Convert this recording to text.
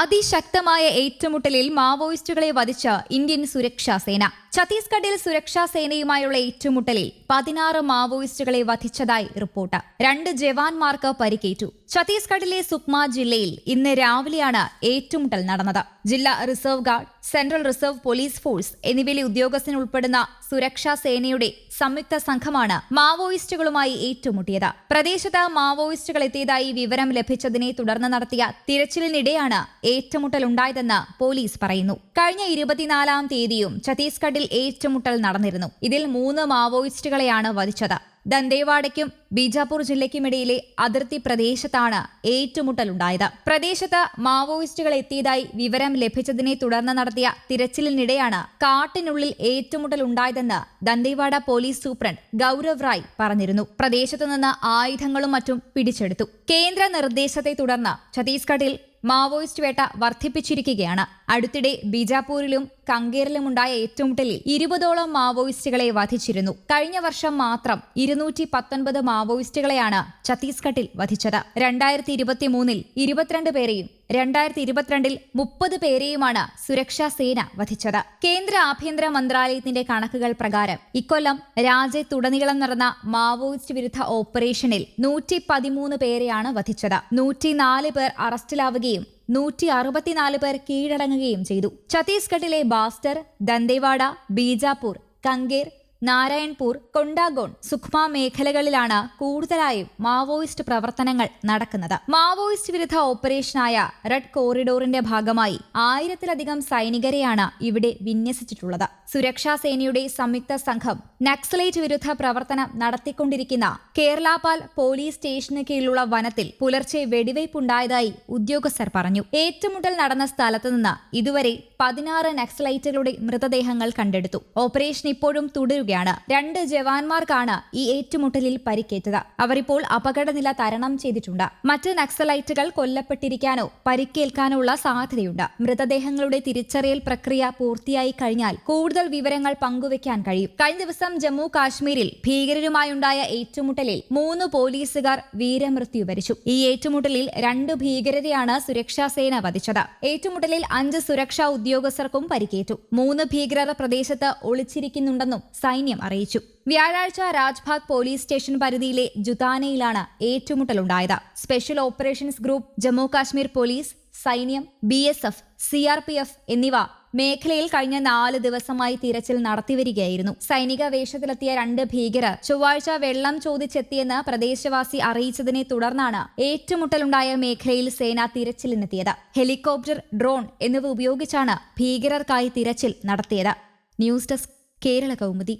അതിശക്തമായ ഏറ്റുമുട്ടലിൽ മാവോയിസ്റ്റുകളെ വധിച്ച ഇന്ത്യൻ സുരക്ഷാ സേന. ഛത്തീസ്ഗഡിൽ സുരക്ഷാ സേനയുമായുള്ള ഏറ്റുമുട്ടലിൽ പതിനാറ് മാവോയിസ്റ്റുകളെ വധിച്ചതായി റിപ്പോർട്ട്. രണ്ട് ജവാന്മാർക്ക് പരിക്കേറ്റു. ഛത്തീസ്ഗഡിലെ സുക്മ ജില്ലയിൽ ഇന്ന് രാവിലെയാണ് ഏറ്റുമുട്ടൽ നടന്നത്. ജില്ലാ reserve guard central reserve police force എന്നിവയിലെ ഉദ്യോഗസ്ഥനുൾപ്പെടുന്ന സുരക്ഷാ സേനയുടെ സംയുക്ത സംഘമാണ് മാവോയിസ്റ്റുകളുമായി ഏറ്റുമുട്ടിയത്. പ്രദേശത്ത് മാവോയിസ്റ്റുകൾ എത്തിയതായി വിവരം ലഭിച്ചതിനെ തുടർന്ന് നടത്തിയ തിരച്ചിലിനിടെയാണ് ഏറ്റുമുട്ടലുണ്ടായതെന്ന് പോലീസ് പറയുന്നു. കഴിഞ്ഞ ഇരുപത്തിനാലാം തീയതിയും ഛത്തീസ്ഗഡിൽ ഏറ്റുമുട്ടൽ നടന്നിരുന്നു. ഇതിൽ മൂന്ന് മാവോയിസ്റ്റുകളെയാണ് വധിച്ചത്. ദന്തേവാഡയ്ക്കും ബീജാപൂർ ജില്ലയ്ക്കുമിടയിലെ അതിർത്തി പ്രദേശത്താണ് ഏറ്റുമുട്ടലുണ്ടായത്. പ്രദേശത്ത് മാവോയിസ്റ്റുകൾ എത്തിയതായി വിവരം ലഭിച്ചതിനെ തുടർന്ന് നടത്തിയ തിരച്ചിലിനിടെയാണ് കാട്ടിനുള്ളിൽ ഏറ്റുമുട്ടലുണ്ടായതെന്ന് ദന്തേവാഡ പോലീസ് സൂപ്രണ്ട് ഗൌരവ് റായ് പറഞ്ഞിരുന്നു. പ്രദേശത്തുനിന്ന് ആയുധങ്ങളും മറ്റും പിടിച്ചെടുത്തു. കേന്ദ്ര നിർദ്ദേശത്തെ തുടർന്ന് ഛത്തീസ്ഗഡിൽ മാവോയിസ്റ്റ് വേട്ട വർദ്ധിപ്പിച്ചിരിക്കുകയാണ്. അടുത്തിടെ ബീജാപൂരിലും കങ്കേറിലുമുണ്ടായ ഏറ്റുമുട്ടലിൽ ഇരുപതോളം മാവോയിസ്റ്റുകളെ വധിച്ചിരുന്നു. കഴിഞ്ഞ വർഷം മാത്രം ഇരുന്നൂറ്റി പത്തൊൻപത് മാവോയിസ്റ്റുകളെയാണ് ഛത്തീസ്ഗഡിൽ വധിച്ചത്. രണ്ടായിരത്തി ഇരുപത്തി മൂന്നിൽ ഇരുപത്തിരണ്ട് പേരെയും രണ്ടായിരത്തി ഇരുപത്തിരണ്ടിൽ മുപ്പത് പേരെയുമാണ് സുരക്ഷാ സേന വധിച്ചത്. കേന്ദ്ര ആഭ്യന്തര മന്ത്രാലയത്തിന്റെ കണക്കുകൾ പ്രകാരം ഇക്കൊല്ലം രാജ്യത്തുടനീളം നടന്ന മാവോയിസ്റ്റ് വിരുദ്ധ ഓപ്പറേഷനിൽ നൂറ്റി പതിമൂന്ന് പേരെയാണ് വധിച്ചത്. നൂറ്റിനാല് പേർ അറസ്റ്റിലാവുകയും നൂറ്റി അറുപത്തിനാല് പേർ കീഴടങ്ങുകയും ചെയ്തു. ഛത്തീസ്ഗഡിലെ ബാസ്റ്റർ ദന്തേവാഡ ബീജാപൂർ കങ്കേർ നാരായൺപൂർ കൊണ്ടാഗോൺ സുഖ്മ മേഖലകളിലാണ് കൂടുതലായും മാവോയിസ്റ്റ് പ്രവർത്തനങ്ങൾ നടക്കുന്നത്. മാവോയിസ്റ്റ് വിരുദ്ധ ഓപ്പറേഷനായ റെഡ് കോറിഡോറിന്റെ ഭാഗമായി ആയിരത്തിലധികം സൈനികരെയാണ് ഇവിടെ വിന്യസിച്ചിട്ടുള്ളത്. സുരക്ഷാ സേനയുടെ സംയുക്ത സംഘം നക്സലൈറ്റ് വിരുദ്ധ പ്രവർത്തനം നടത്തിക്കൊണ്ടിരിക്കുന്ന കേരളാപാൽ പോലീസ് സ്റ്റേഷന് കീഴിലുള്ള വനത്തിൽ പുലർച്ചെ വെടിവയ്പുണ്ടായതായി ഉദ്യോഗസ്ഥർ പറഞ്ഞു. ഏറ്റുമുട്ടൽ നടന്ന സ്ഥലത്ത് നിന്ന് ഇതുവരെ പതിനാറ് നക്സലൈറ്റുകളുടെ മൃതദേഹങ്ങൾ കണ്ടെടുത്തു. ഓപ്പറേഷൻ ഇപ്പോഴും തുടരുകയാണ്. രണ്ട് ജവാന്മാർക്കാണ് ഈ ഏറ്റുമുട്ടലിൽ പരിക്കേറ്റത്. ഇപ്പോൾ അപകടനില തരണം ചെയ്തിട്ടുണ്ട്. മറ്റ് നക്സലൈറ്റുകൾ കൊല്ലപ്പെട്ടിരിക്കാനോ പരിക്കേൽക്കാനോ ഉള്ള സാധ്യതയുണ്ട്. മൃതദേഹങ്ങളുടെ തിരിച്ചറിയൽ പ്രക്രിയ പൂർത്തിയായി കഴിഞ്ഞാൽ കൂടുതൽ വിവരങ്ങൾ പങ്കുവയ്ക്കാൻ കഴിയും. കഴിഞ്ഞ ദിവസം ജമ്മു കാശ്മീരിൽ ഭീകരരുമായുണ്ടായ ഏറ്റുമുട്ടലിൽ മൂന്ന് പോലീസുകാർ വീരമൃത്യു വരിച്ചു. ഈ ഏറ്റുമുട്ടലിൽ രണ്ട് ഭീകരരെയാണ് സുരക്ഷാ സേന വധിച്ചത്. ഏറ്റുമുട്ടലിൽ അഞ്ച് സുരക്ഷാ ഉദ്യോഗസ്ഥർക്കും പരിക്കേറ്റു. മൂന്ന് ഭീകരർ പ്രദേശത്ത് ഒളിച്ചിരിക്കുന്നുണ്ടെന്നും സൈന്യം അറിയിച്ചു. വ്യാഴാഴ്ച രാജ്ഭാഗ് പോലീസ് സ്റ്റേഷൻ പരിധിയിലെ ജുതാനയിലാണ് ഏറ്റുമുട്ടലുണ്ടായത്. Special operations group Jammu Kashmir police സൈന്യം B S F C R P F എന്നിവ മേഖലയിൽ കഴിഞ്ഞ നാല് ദിവസമായി തിരച്ചിൽ നടത്തിവരികയായിരുന്നു. സൈനിക വേഷത്തിലെത്തിയ രണ്ട് ഭീകരർ ചൊവ്വാഴ്ച വെള്ളം ചോദിച്ചെത്തിയെന്ന് പ്രദേശവാസി അറിയിച്ചതിനെ തുടർന്നാണ് ഏറ്റുമുട്ടലുണ്ടായ മേഖലയിൽ സേന തിരച്ചിലിനെത്തിയത്. ഹെലികോപ്റ്റർ ഡ്രോൺ എന്നിവ ഉപയോഗിച്ചാണ് ഭീകരർക്കായി തിരച്ചിൽ നടത്തിയത്. News desk Kerala Kaumudi.